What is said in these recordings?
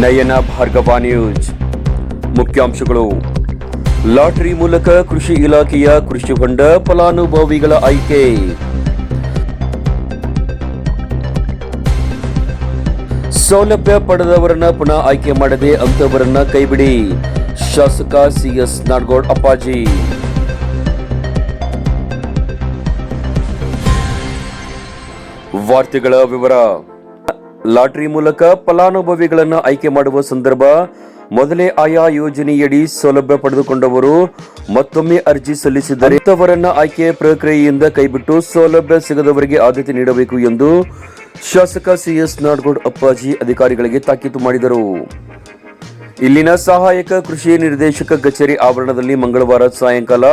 ನಯನ Bhargava news. ಮುಖ್ಯಾಂಶಗಳು. Lottery ಮೂಲಕ ಕೃಷಿ ಇಲಾಖೆಯ ಕೃಷಿ ಹೊಂಡ ಫಲಾನುಭವಿಗಳ ಆಯ್ಕೆ. ಸೌಲಭ್ಯ ಪಡೆದವರನ್ನ ಪುನಃ ಆಯ್ಕೆ ಮಾಡದೆ ಅಂತವರನ್ನ ಕೈಬಿಡಿ. ಶಾಸಕ ಸಿಎಸ್ ನಾಡಗೌಡ್ ಅಪ್ಪಾಜಿ. ವಾರ್ತೆಗಳ ವಿವರ. ಲಾಟರಿ ಮೂಲಕ ಫಲಾನುಭವಿಗಳನ್ನು ಆಯ್ಕೆ ಮಾಡುವ ಸಂದರ್ಭ, ಮೊದಲೇ ಆಯಾ ಯೋಜನೆಯಡಿ ಸೌಲಭ್ಯ ಪಡೆದುಕೊಂಡವರು ಮತ್ತೊಮ್ಮೆ ಅರ್ಜಿ ಸಲ್ಲಿಸಿದರೆ ಇಂಥವರನ್ನ ಆಯ್ಕೆ ಪ್ರಕ್ರಿಯೆಯಿಂದ ಕೈಬಿಟ್ಟು ಸೌಲಭ್ಯ ಸಿಗದವರಿಗೆ ಆದ್ಯತೆ ನೀಡಬೇಕು ಎಂದು ಶಾಸಕ ಸಿಎಸ್ ನಾಡಗೌಡ್ ಅಪ್ಪಾಜಿ ಅಧಿಕಾರಿಗಳಿಗೆ ತಾಕೀತು ಮಾಡಿದರು. ಇಲ್ಲಿನ ಸಹಾಯಕ ಕೃಷಿ ನಿರ್ದೇಶಕ ಕಚೇರಿ ಆವರಣದಲ್ಲಿ ಮಂಗಳವಾರ ಸಾಯಂಕಾಲ,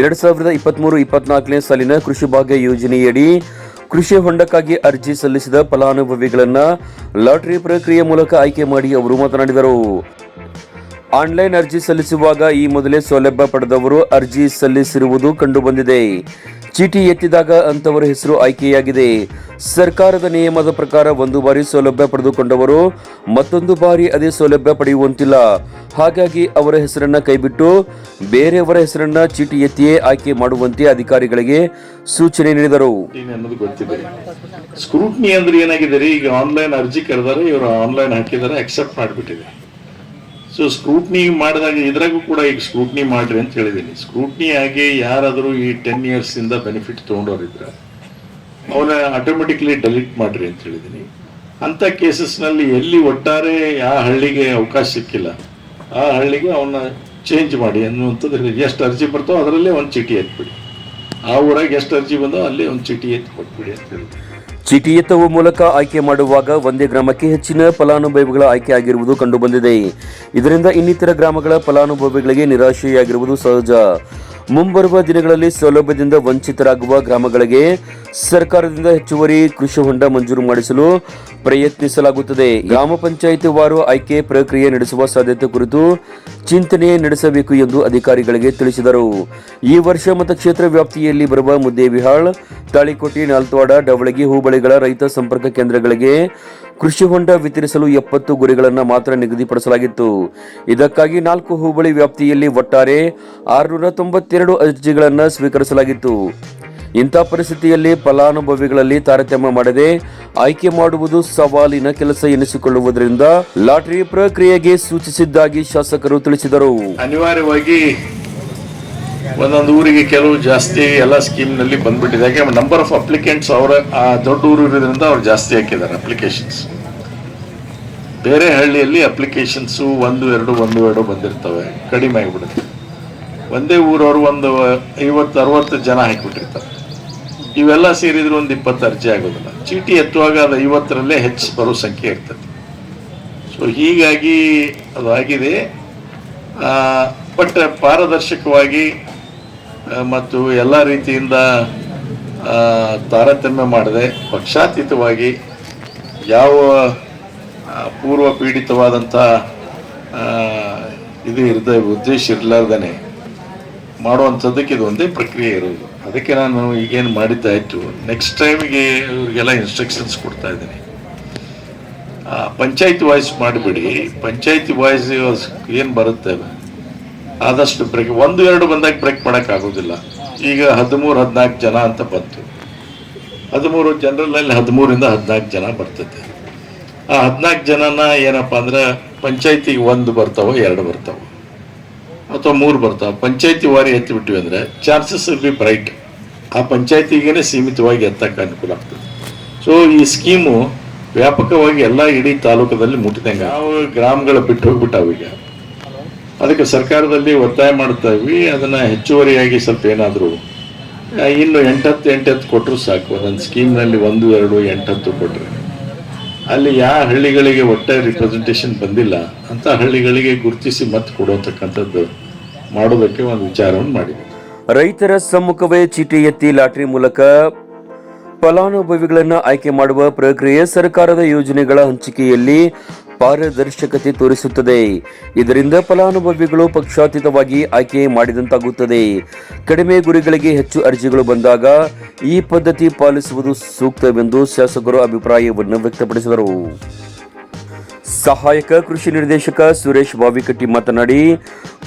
ಎರಡ್ ಸಾವಿರದ ಇಪ್ಪತ್ತ್ ಮೂರು ಇಪ್ಪತ್ನಾಲ್ಕನೇ ಸಾಲಿನ ಕೃಷಿ ಭಾಗ್ಯ ಯೋಜನೆಯಡಿ ಕೃಷಿ ಹೊಂಡಕ್ಕಾಗಿ ಅರ್ಜಿ ಸಲ್ಲಿಸಿದ ಫಲಾನುಭವಿಗಳನ್ನ ಲಾಟರಿ ಪ್ರಕ್ರಿಯೆ ಮೂಲಕ ಆಯ್ಕೆ ಮಾಡಿ ಅವರು ಮಾತನಾಡಿದರು. ಆನ್ಲೈನ್ ಅರ್ಜಿ ಸಲ್ಲಿಸುವಾಗ ಈ ಮೊದಲೇ ಸೌಲಭ್ಯ ಪಡೆದವರು ಅರ್ಜಿ ಸಲ್ಲಿಸಿರುವುದು ಕಂಡುಬಂದಿದೆ. ಚೀಟಿ ಎತ್ತಿದಾಗ ಅಂತವರ ಹೆಸರು ಆಯ್ಕೆಯಾಗಿದೆ. ಸರ್ಕಾರದ ನಿಯಮದ ಪ್ರಕಾರ ಒಂದು ಬಾರಿ ಸೌಲಭ್ಯ ಪಡೆದುಕೊಂಡವರು ಮತ್ತೊಂದು ಬಾರಿ ಅದೇ ಸೌಲಭ್ಯ ಪಡೆಯುವಂತಿಲ್ಲ. ಹಾಗಾಗಿ ಅವರ ಹೆಸರನ್ನ ಕೈಬಿಟ್ಟು ಬೇರೆಯವರ ಹೆಸರನ್ನ ಚೀಟಿ ಎತ್ತಿಯೇ ಆಯ್ಕೆ ಮಾಡುವಂತೆ ಅಧಿಕಾರಿಗಳಿಗೆ ಸೂಚನೆ ನೀಡಿದರು. ಸ್ಕ್ರೂಟ್ನಿ ಅಂದ್ರೆ ಏನಾಗಿದೆ ಈಗ ಆನ್ಲೈನ್ ಅರ್ಜಿ ಕರೆದಾರೆ, ಇವರು ಆನ್ಲೈನ್ ಹಾಕಿದರೆ ಅಕ್ಸೆಪ್ಟ್ ಮಾಡಿಬಿಟ್ಟಿದೆ. ಸೊ ಸ್ಕ್ರೂಟ್ನಿ ಮಾಡಿದಾಗ ಇದ್ರಾಗೂ ಕೂಡ ಈಗ ಸ್ಕ್ರೂಟ್ನಿ ಮಾಡ್ರಿ ಅಂತ ಹೇಳಿದ್ದೀನಿ. ಸ್ಕ್ರೂಟ್ನಿ ಆಗಿ ಯಾರಾದರೂ ಈ ಟೆನ್ ಇಂದ ಬೆನಿಫಿಟ್ ತೊಗೊಂಡವ್ರಿದ್ರೆ, ಅವನ ಆಟೋಮೆಟಿಕ್ಲಿ ಡೆಲೀಟ್ ಮಾಡ್ರಿ ಅಂತ ಹೇಳಿದ್ದೀನಿ. ಅಂಥ ಕೇಸಸ್ನಲ್ಲಿ ಎಲ್ಲಿ ಒಟ್ಟಾರೆ ಆ ಹಳ್ಳಿಗೆ ಅವಕಾಶ ಸಿಕ್ಕಿಲ್ಲ. ಆ ಹಳ್ಳಿಗೆ ಅವನ್ನ ಚೇಂಜ್ ಮಾಡಿ ಅನ್ನುವಂಥದ್ದು ಎಷ್ಟು ಅರ್ಜಿ ಬರ್ತಾವೋ ಅದರಲ್ಲೇ ಒಂದು ಚೀಟಿ ಎತ್ಬಿಡಿ. ಆ ಊರಾಗ ಎಷ್ಟು ಅರ್ಜಿ ಬಂದೋ ಅಲ್ಲಿ ಒಂದು ಚೀಟಿ ಎತ್ತಿ ಕೊಟ್ಬಿಡಿ ಅಂತ ಹೇಳಿದ್ರು ಚೀಟಿ ಎತ್ತುವ ಮೂಲಕ ಆಯ್ಕೆ ಮಾಡುವಾಗ ಒಂದೇ ಗ್ರಾಮಕ್ಕೆ ಹೆಚ್ಚಿನ ಫಲಾನುಭವಿಗಳ ಆಯ್ಕೆ ಆಗಿರುವುದು ಕಂಡುಬಂದಿದೆ. ಇದರಿಂದ ಇನ್ನಿತರ ಗ್ರಾಮಗಳ ಫಲಾನುಭವಿಗಳಿಗೆ ನಿರಾಶೆಯಾಗಿರುವುದು ಸಹಜ. ಮುಂಬರುವ ದಿನಗಳಲ್ಲಿ ಸೌಲಭ್ಯದಿಂದ ವಂಚಿತರಾಗುವ ಗ್ರಾಮಗಳಿಗೆ ಸರ್ಕಾರದಿಂದ ಹೆಚ್ಚುವರಿ ಕೃಷಿ ಹೊಂಡ ಮಂಜೂರು ಮಾಡಿಸಲು ಪ್ರಯತ್ನಿಸಲಾಗುತ್ತದೆ. ಗ್ರಾಮ ಪಂಚಾಯಿತಿ ವಾರು ಆಯ್ಕೆ ಪ್ರಕ್ರಿಯೆ ನಡೆಸುವ ಸಾಧ್ಯತೆ ಕುರಿತು ಚಿಂತನೆ ನಡೆಸಬೇಕು ಎಂದು ಅಧಿಕಾರಿಗಳಿಗೆ ತಿಳಿಸಿದರು. ಈ ವರ್ಷ ಮತಕ್ಷೇತ್ರ ವ್ಯಾಪ್ತಿಯಲ್ಲಿ ಬರುವ ಮುದ್ದೇಬಿಹಾಳ್ ತಾಳಿಕೋಟೆ, ನಾಲ್ತವಾಡ, ಡವಳಗಿ, ಹೂಬಳಿಗಳ ರೈತ ಸಂಪರ್ಕ ಕೇಂದ್ರಗಳಿಗೆ ಕೃಷಿ ಹೊಂಡ ವಿತರಿಸಲು ಎಪ್ಪತ್ತು ಗುರಿಗಳನ್ನು ಮಾತ್ರ ನಿಗದಿಪಡಿಸಲಾಗಿತ್ತು. ಇದಕ್ಕಾಗಿ ನಾಲ್ಕು ಹೂಬಳಿ ವ್ಯಾಪ್ತಿಯಲ್ಲಿ ಒಟ್ಟಾರೆ ಆರುನೂರ ತೊಂಬತ್ತೆರಡು ಅರ್ಜಿಗಳನ್ನು ಸ್ವೀಕರಿಸಲಾಗಿತ್ತು. ಇಂಥ ಪರಿಸ್ಥಿತಿಯಲ್ಲಿ ಫಲಾನುಭವಿಗಳಲ್ಲಿ ತಾರತಮ್ಯ ಮಾಡದೆ ಆಯ್ಕೆ ಮಾಡುವುದು ಸವಾಲಿನ ಕೆಲಸ ಎನಿಸಿಕೊಳ್ಳುವುದರಿಂದ ಲಾಟರಿ ಪ್ರಕ್ರಿಯೆಗೆ ಸೂಚಿಸಿದ್ದಾಗಿ ಶಾಸಕರು ತಿಳಿಸಿದರು. ಅನಿವಾರ್ಯವಾಗಿ ಒಂದೊಂದು ಊರಿಗೆ ಕೆಲವು ಜಾಸ್ತಿ ಎಲ್ಲ ಸ್ಕೀಮ್ನಲ್ಲಿ ಬಂದ್ಬಿಟ್ಟಿದೆ. ಯಾಕೆ ನಂಬರ್ ಆಫ್ ಅಪ್ಲಿಕೆಂಟ್ಸ್ ಅವರ, ಆ ದೊಡ್ಡ ಊರು ಇರೋದ್ರಿಂದ ಅವ್ರು ಜಾಸ್ತಿ ಹಾಕಿದ್ದಾರೆ ಅಪ್ಲಿಕೇಶನ್ಸ್ ಬೇರೆ ಹಳ್ಳಿಯಲ್ಲಿ ಅಪ್ಲಿಕೇಶನ್ಸು ಒಂದು, ಎರಡು ಒಂದು, ಎರಡು ಬಂದಿರ್ತವೆ. ಕಡಿಮೆ ಆಗಿಬಿಡುತ್ತೆ. ಒಂದೇ ಊರವರು ಒಂದು ಐವತ್ತು, ಅರವತ್ತು ಜನ ಹಾಕಿಬಿಟ್ಟಿರ್ತಾರೆ. ಇವೆಲ್ಲ ಸೇರಿದ್ರೆ ಒಂದು ಇಪ್ಪತ್ತು ಅರ್ಜಿ ಆಗೋದಿಲ್ಲ. ಚೀಟಿ ಎತ್ತುವಾಗ ಅದು ಐವತ್ತರಲ್ಲೇ ಹೆಚ್ಚು ಬರೋ ಸಂಖ್ಯೆ ಇರ್ತದೆ. ಸೊ ಹೀಗಾಗಿ ಅದು ಆಗಿದೆ. ಬಟ್ ಪಾರದರ್ಶಕವಾಗಿ ಮತ್ತು ಎಲ್ಲ ರೀತಿಯಿಂದ ತಾರತಮ್ಯ ಮಾಡದೆ, ಪಕ್ಷಾತೀತವಾಗಿ ಯಾವ ಪೂರ್ವ ಪೀಡಿತವಾದಂಥ ಇದು ಇರದ, ಉದ್ದೇಶ ಇರಲಾರ್ದೇ ಮಾಡುವಂಥದ್ದಕ್ಕೆ ಇದು ಪ್ರಕ್ರಿಯೆ ಇರೋದು. ಅದಕ್ಕೆ ನಾನು ಈಗೇನು ಮಾಡಿದ್ದಾಯಿತು ನೆಕ್ಸ್ಟ್ ಟೈಮಿಗೆ ಇವ್ರಿಗೆಲ್ಲ ಇನ್ಸ್ಟ್ರಕ್ಷನ್ಸ್ ಕೊಡ್ತಾ ಇದ್ದೀನಿ. ಪಂಚಾಯತ್ ವಾಯ್ಸ್ ಮಾಡಿಬಿಡಿ. ಪಂಚಾಯತಿ ವಾಯ್ಸ್ ಏನು ಬರುತ್ತೆ? ಆದಷ್ಟು ಬ್ರೇಕ್ ಒಂದು, ಎರಡು ಬಂದಾಗ ಬ್ರೇಕ್ ಮಾಡೋಕ್ಕಾಗೋದಿಲ್ಲ ಈಗ ಹದಿಮೂರು, ಹದಿನಾಲ್ಕು ಜನ ಅಂತ ಬಂತು. ಹದಿಮೂರು ಜನರಲ್ಲಿ ಹದಿಮೂರಿಂದ ಹದಿನಾಲ್ಕು ಜನ ಬರ್ತದೆ. ಆ ಹದಿನಾಲ್ಕು ಜನನ ಏನಪ್ಪ ಅಂದ್ರೆ ಪಂಚಾಯತಿಗೆ ಒಂದು ಬರ್ತಾವೋ, ಎರಡು ಬರ್ತಾವೋ? ಅಥವಾ ಮೂರು ಬರ್ತಾವೆ? ಪಂಚಾಯತಿ ವಾರಿ ಎತ್ತಿಬಿಟ್ವಿ ಅಂದರೆ ಚಾನ್ಸಸ್ ಬಿ ಬ್ರೈಟ್ ಆ ಪಂಚಾಯತಿಗೇನೆ ಸೀಮಿತವಾಗಿ ಎತ್ತಕ್ಕೆ ಅನುಕೂಲ ಆಗ್ತದೆ. ಸೊ ಈ ಸ್ಕೀಮು ವ್ಯಾಪಕವಾಗಿ ಎಲ್ಲ ಇಡೀ ತಾಲೂಕದಲ್ಲಿ ಮುಟ್ಟಿದಂಗೆ ಯಾವ ಗ್ರಾಮಗಳ ಬಿಟ್ಟು ಹೋಗ್ಬಿಟ್ಟಾವ ಈಗ. ಅದಕ್ಕೆ ಸರ್ಕಾರದಲ್ಲಿ ಒತ್ತಾಯ ಮಾಡ್ತಾ ಇದ್ವಿ ಅದನ್ನ ಹೆಚ್ಚುವರಿಯಾಗಿ ಸ್ವಲ್ಪ ಏನಾದರೂ ಇನ್ನು ಎಂಟತ್ತು ಎಂಟತ್ತು ಕೊಟ್ಟರು ಸಾಕು. ಒಂದೊಂದು ಸ್ಕೀಮ್ನಲ್ಲಿ ಒಂದು, ಎರಡು, ಎಂಟತ್ತು ಕೊಟ್ಟರೆ ಅಲ್ಲಿ ಯಾವ ಹಳ್ಳಿಗಳಿಗೆ ಒಟ್ಟೆ ರಿಪ್ರೆಸೆಂಟೇಷನ್ ಬಂದಿಲ್ಲ ಅಂತ ಹಳ್ಳಿಗಳಿಗೆ ಗುರುತಿಸಿ ಮತ್ತೆ ಕೊಡುವಂತಕ್ಕಂಥದ್ದು ಮಾಡೋದಕ್ಕೆ ಒಂದು ವಿಚಾರವನ್ನು ಮಾಡಿದೆ ರೈತರ ಸಮ್ಮುಖವೇ ಚೀಟಿ ಎತ್ತಿ ಲಾಟರಿ ಮೂಲಕ ಫಲಾನುಭವಿಗಳನ್ನು ಆಯ್ಕೆ ಮಾಡುವ ಪ್ರಕ್ರಿಯೆ ಸರ್ಕಾರದ ಯೋಜನೆಗಳ ಹಂಚಿಕೆಯಲ್ಲಿ ಪಾರದರ್ಶಕತೆ ತೋರಿಸುತ್ತದೆ. ಇದರಿಂದ ಫಲಾನುಭವಿಗಳು ಪಕ್ಷಾತೀತವಾಗಿ ಆಯ್ಕೆ ಮಾಡಿದಂತಾಗುತ್ತದೆ. ಕಡಿಮೆ ಗುರಿಗಳಿಗೆ ಹೆಚ್ಚು ಅರ್ಜಿಗಳು ಬಂದಾಗ ಈ ಪದ್ಧತಿ ಪಾಲಿಸುವುದು ಸೂಕ್ತವೆಂದು ಶಾಸಕರು ಅಭಿಪ್ರಾಯವನ್ನು ವ್ಯಕ್ತಪಡಿಸಿದರು. ಸಹಾಯಕ ಕೃಷಿ ನಿರ್ದೇಶಕ ಸುರೇಶ್ ಬಾವಿಕಟ್ಟಿ ಮಾತನಾಡಿ,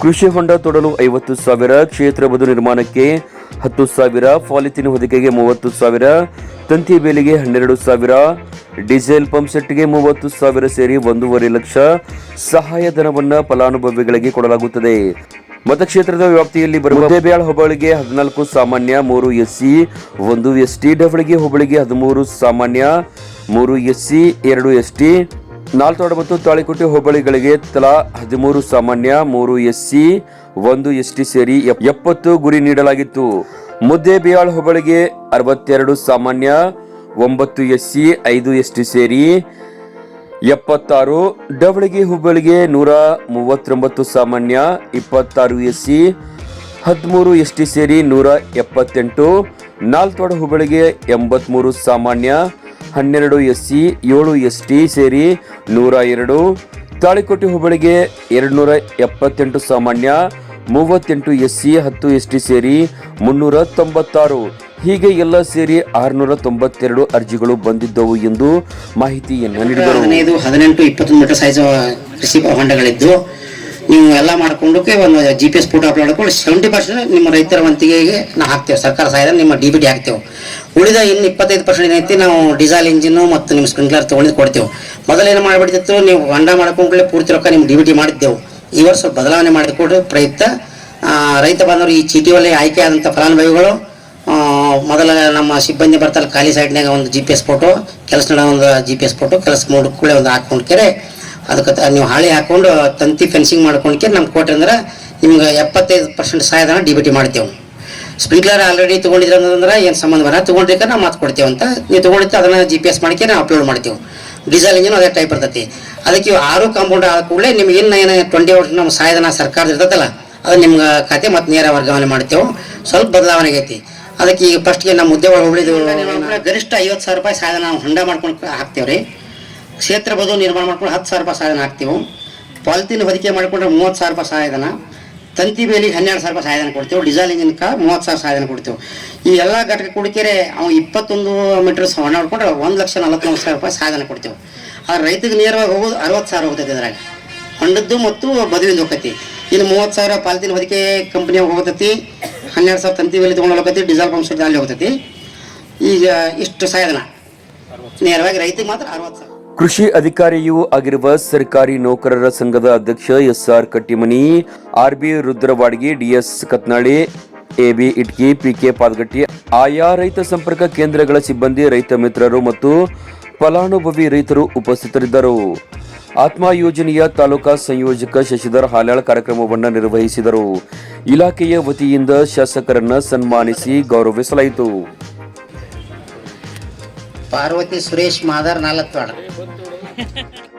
ಕೃಷಿ ಹೊಂಡ ತೊಡಲು ಐವತ್ತು ಸಾವಿರ, ಕ್ಷೇತ್ರ ಬದು ನಿರ್ಮಾಣಕ್ಕೆ ಹತ್ತು ಸಾವಿರ, ಪಾಲಿಥಿನ್ ಹೊದಿಕೆಗೆ ಮೂವತ್ತು ಸಾವಿರ, ತಂತಿ ಬೇಲಿಗೆ ಹನ್ನೆರಡು ಸಾವಿರ, ಡೀಸೆಲ್ ಪಂಪ್ ಸೆಟ್ಗೆ ಮೂವತ್ತು ಸಾವಿರ ಸೇರಿ ಒಂದೂವರೆ ಲಕ್ಷ ಸಹಾಯಧನವನ್ನು ಫಲಾನುಭವಿಗಳಿಗೆ ಕೊಡಲಾಗುತ್ತದೆ. ಮತಕ್ಷೇತ್ರದ ವ್ಯಾಪ್ತಿಯಲ್ಲಿ ಬರುವ ದೇಬ್ಯಾಳ್ ಹೋಬಳಿಗೆ ಹದಿನಾಲ್ಕು ಸಾಮಾನ್ಯ, ಮೂರು ಎಸ್ಸಿ, ಒಂದು ಎಸ್ಟಿ, ಡಬಳಿಗೆ ಹೋಬಳಿಗೆ ಹದಿಮೂರು ಸಾಮಾನ್ಯ, ಮೂರು ಎಸ್ಸಿ, ಎರಡು ಎಸ್ಟಿ ನಾಲ್ತೋಡ ಮತ್ತು ತಾಳಿಕೋಟೆ ಹೋಬಳಿಗಳಿಗೆ ತಲಾ ಹದಿಮೂರು ಸಾಮಾನ್ಯ, ಮೂರು ಎಸ್ಸಿ, ಒಂದು ಎಸ್ಟಿ ಸೇರಿ ಎಪ್- ಎಪ್ಪತ್ತು ಗುರಿ ನೀಡಲಾಗಿತ್ತು. ಮುದ್ದೇಬಿಯಾಳ್ ಹೋಬಳಿಗೆ ಅರವತ್ತೆರಡು ಸಾಮಾನ್ಯ, ಒಂಬತ್ತು ಎಸ್ಸಿ, ಐದು ಎಸ್ಟಿ ಸೇರಿ ಎಪ್ಪತ್ತಾರು. ಡವಳಿಗೆ ಹುಬ್ಬಳ್ಳಿಗೆ ನೂರ ಮೂವತ್ತೊಂಬತ್ತು ಸಾಮಾನ್ಯ, ಇಪ್ಪತ್ತಾರು ಎಸ್ಸಿ, ಹದಿಮೂರು ಎಸ್ಟಿ ಸೇರಿ ನೂರ ಎಪ್ಪತ್ತೆಂಟು. ನಾಲ್ತೋಡ ಹುಬ್ಬಳ್ಳಿಗೆ ಎಂಬತ್ತ್ಮೂರು ಸಾಮಾನ್ಯ ಹನ್ನೆರಡು ಎಸ್ಸಿ, ಏಳು ಎಸ್ ಟಿ ಸೇರಿ ನೂರ ಎರಡು. ತಾಳಿಕೋಟೆ ಹುಬ್ಬಳ್ಳಿಗೆ ಎರಡುನೂರ ಎಪ್ಪತ್ತೆಂಟು ಸಾಮಾನ್ಯ, ಮೂವತ್ತೆಂಟು ಎಸ್ ಸಿ ಹತ್ತು ಎಸ್ ಟಿ ಸೇರಿ ಮುನ್ನೂರ ತೊಂಬತ್ತಾರು. ಹೀಗೆ ಎಲ್ಲ ಸೇರಿ ಆರುನೂರ ತೊಂಬತ್ತೆರಡು ಅರ್ಜಿಗಳು ಬಂದಿದ್ದವು ಎಂದು ಮಾಹಿತಿಯನ್ನು ನೀಡಿದರು. ಹದಿನೈದು, ಹದಿನೆಂಟು, ಇಪ್ಪತ್ತೊಂದು ಮೀಟರ್ ಸೈಜ್ ಕೃಷಿ ಹೊಂಡಗಳಿದ್ದು ನೀವು ಎಲ್ಲ ಮಾಡ್ಕೊಂಡಕ್ಕೆ ಒಂದು G P S photo upload ಮಾಡ್ಕೊಂಡು ಸೆವೆಂಟಿ ಪರ್ಸೆಂಟ್ ನಿಮ್ಮ ರೈತರ ವಂತಿಗೆಗೆ ನಾವು ಹಾಕ್ತೇವೆ. ಸರ್ಕಾರ ಸಹಾಯದ ನಿಮ್ಮ ಡಿ ಬಿ ಡಿ ಹಾಕ್ತೇವೆ. ಉಳಿದ ಇನ್ನು ಇಪ್ಪತ್ತೈದು ಪರ್ಸೆಂಟ್ ಏನೈತಿ ನಾವು ಡೀಸೆಲ್ ಇಂಜಿನ್ ಮತ್ತು ನಿಮ್ಮ ಸ್ಪ್ರಿಂಕ್ಲರ್ ತೊಗೊಂಡು ಕೊಡ್ತೇವೆ. ಮೊದಲೇನು ಮಾಡಿಬಿಡ್ತಿತ್ತು ನೀವು ಹೊಂಡ ಮಾಡ್ಕೊಂಡ್ರೆ ಪೂರ್ತಿ ರೊಕ್ಕ ನಿಮ್ಮ ಡಿ ಬಿ ಟಿ ಮಾಡಿದ್ದೆವು. ಈ ವರ್ಷ ಬದಲಾವಣೆ ಮಾಡಿಕೊಡ್ರಿ ಪ್ರಯುಕ್ತ. ಆ, ರೈತ ಬಾಂಧವರು ಈ ಚೀಟಿ ಒಲೆ ಆಯ್ಕೆ ಆದಂಥ ಫಲಾನುಭವಿಗಳು ಮೊದಲ ನಮ್ಮ ಸಿಬ್ಬಂದಿ ಬರ್ತಲ್ಲ ಖಾಲಿ ಸೈಡ್ನಾಗ ಒಂದು ಜಿ ಪಿ ಎಸ್ ಫೋಟೋ ಕೆಲಸ ನಡೋ ಒಂದು ಜಿ ಪಿ ಎಸ್ ಫೋಟೋ ಕೆಲಸ ಮೂಡು ಕೂಡಲೇ ಒಂದು ಹಾಕೊಂಡ್ಕೆರೆ ಅದಕ್ಕೆ ನೀವು ಹಾಳೆ ಹಾಕೊಂಡು ತಂತಿ ಫೆನ್ಸಿಂಗ್ ಮಾಡ್ಕೊಂಡ್ಕೆ ನಮ್ಗೆ ಕೊಟ್ರಿ ಅಂದ್ರೆ ನಿಮ್ಗೆ ಎಪ್ಪತ್ತೈದು ಪರ್ಸೆಂಟ್ ಸಹಾಯಧನ ಡಿ ಬಿ ಟಿ ಮಾಡ್ತೇವೆ. ಸ್ಪ್ರಿಂಕ್ಲರ್ ಆಲ್ರೆಡಿ ತೊಗೊಂಡಿದ್ರೆ ಅನ್ನೋದಂದ್ರೆ ಏನು ಸಂಬಂಧ ಬರ ತೊಗೊಂಡಿದ್ರೆ ನಾವು ಮಾತು ಕೊಡ್ತೇವೆ ಅಂತ. ನೀವು ತೊಗೊಂಡಿತ್ತು ಅದನ್ನು ಜಿ ಪಿ ಎಸ್ ಮಾಡಿಕೆ ನಾವು ಅಪ್ಲೋಡ್ ಮಾಡ್ತೇವೆ. ಡೀಸೆಲ್ ಇಂಜಿನ್ ಅದೇ ಟೈಪ್ ಇರ್ತೈತಿ. ಅದಕ್ಕೆ ಆರು ಕಾಂಪೌಂಡ್ ಆದ ಕೂಡಲೇ ನಿಮ್ಗೆ ಇನ್ನು ಏನು ಟ್ವೆಂಟಿ ಅವರ್ಸ್ ನಮ್ಮ ಸಹಾಯಧನ ಸರ್ಕಾರದ ಇರ್ತೈತಲ್ಲ ಅದು ನಿಮ್ಗೆ ಖಾತೆ ಮತ್ತು ನೇರ ವರ್ಗಾವಣೆ ಮಾಡ್ತೇವೆ. ಸ್ವಲ್ಪ ಬದಲಾವಣೆ ಆಗೈತಿ. ಅದಕ್ಕೆ ಈಗ ಫಸ್ಟ್ಗೆ ನಮ್ಮ ಹುದ್ದೆ ಒಳಗೆ ಉಳಿದು ಗರಿಷ್ಠ ಐವತ್ತು ಸಾವಿರ ರೂಪಾಯಿ ಸಹಾಯಧನ ನಾವು ಹೊಂಡ ಮಾಡ್ಕೊಂಡು ಹಾಕ್ತೇವೆ ರೀ. ಕ್ಷೇತ್ರ ಬದು ನಿರ್ಮಾಣ ಮಾಡ್ಕೊಂಡು ಹತ್ತು ಸಾವಿರ ರೂಪಾಯಿ ಸಹಾಯಧನ ಹಾಕ್ತೇವೆ. ಪಾಲಿಥೀನ್ ಹೊದಿಕೆ ಮಾಡಿಕೊಂಡ್ರೆ ಮೂವತ್ತು ಸಾವಿರ ರೂಪಾಯಿ ಸಹಾಯಧನ ತಂತಿ ಬೇಲಿಗೆ ಹನ್ನೆರಡು ಸಾವಿರ ರೂಪಾಯಿ ಸಹಾಯಧನ ಕೊಡ್ತೇವೆ, ಡೀಸೆಲ್ ಇಂಜಿನ್ಕ ಮೂವತ್ತು ಸಾವಿರ ಸಹಾಯಧನ ಕೊಡ್ತೇವೆ. ಈ ಎಲ್ಲ ಘಟಕ ಕುಡಿಕೆರೆ ಅವ್ನು ಇಪ್ಪತ್ತೊಂದು ಮೀಟರ್ ಹೊಣ ಹೊಡ್ಕೊಂಡ್ರೆ ಒಂದು ಲಕ್ಷ ನಲವತ್ತೊಂದು ಸಾವಿರ ರೂಪಾಯಿ ಸಹಾಯಧನ ಕೊಡ್ತೇವೆ. ಆ ರೈತಗೆ ನೇರವಾಗಿ ಹೋಗೋದು ಅರವತ್ತು ಸಾವಿರ ಹೋಗ್ತೈತೆ ಇದ್ರಾಗ. ಹೊಂಡದ್ದು ಮತ್ತು ಬದುವಿಂದ ಹೋಗತಿ ಇನ್ನು ಮೂವತ್ತು ಸಾವಿರ ಪಾಲಿತಿನ ಹೊದಿಕೆ ಕಂಪ್ನಿಯಾಗ ಹೋಗತೈತಿ ಹನ್ನೆರಡು ಸಾವಿರ ತಂತಿ ಬೇಲಿ ತೊಗೊಂಡು ಹೋಗತಿ ಡೀಸೆಲ್ ಪಂಪ್ ಸೆಟ್ ಅಲ್ಲಿ ಹೋಗ್ತೈತಿ ಈಗ ಇಷ್ಟು ಸಹಾಯಧನ ನೇರವಾಗಿ ರೈತಿಗೆ ಮಾತ್ರ ಅರವತ್ತು ಸಾವಿರ. ಕೃಷಿ ಅಧಿಕಾರಿಯೂ ಆಗಿರುವ ಸರ್ಕಾರಿ ನೌಕರರ ಸಂಘದ ಅಧ್ಯಕ್ಷ S R Kattimani RB Rudrawadgi DS Katnali AB Itki PK Padagatti, ಆಯಾ ರೈತ ಸಂಪರ್ಕ ಕೇಂದ್ರಗಳ ಸಿಬ್ಬಂದಿ, ರೈತ ಮಿತ್ರರು ಮತ್ತು ಫಲಾನುಭವಿ ರೈತರು ಉಪಸ್ಥಿತರಿದ್ದರು. ಆತ್ಮ ಯೋಜನೆಯ ತಾಲೂಕಾ ಸಂಯೋಜಕ ಶಶಿಧರ್ ಹಾಲಾಳ್ ಕಾರ್ಯಕ್ರಮವನ್ನು ನಿರ್ವಹಿಸಿದರು. ಇಲಾಖೆಯ ವತಿಯಿಂದ ಶಾಸಕರನ್ನು ಸನ್ಮಾನಿಸಿ ಗೌರವಿಸಲಾಯಿತು. ಪಾರ್ವತಿ ಸುರೇಶ್ ಮಾದಾರ್ ನಾಲ್ಕು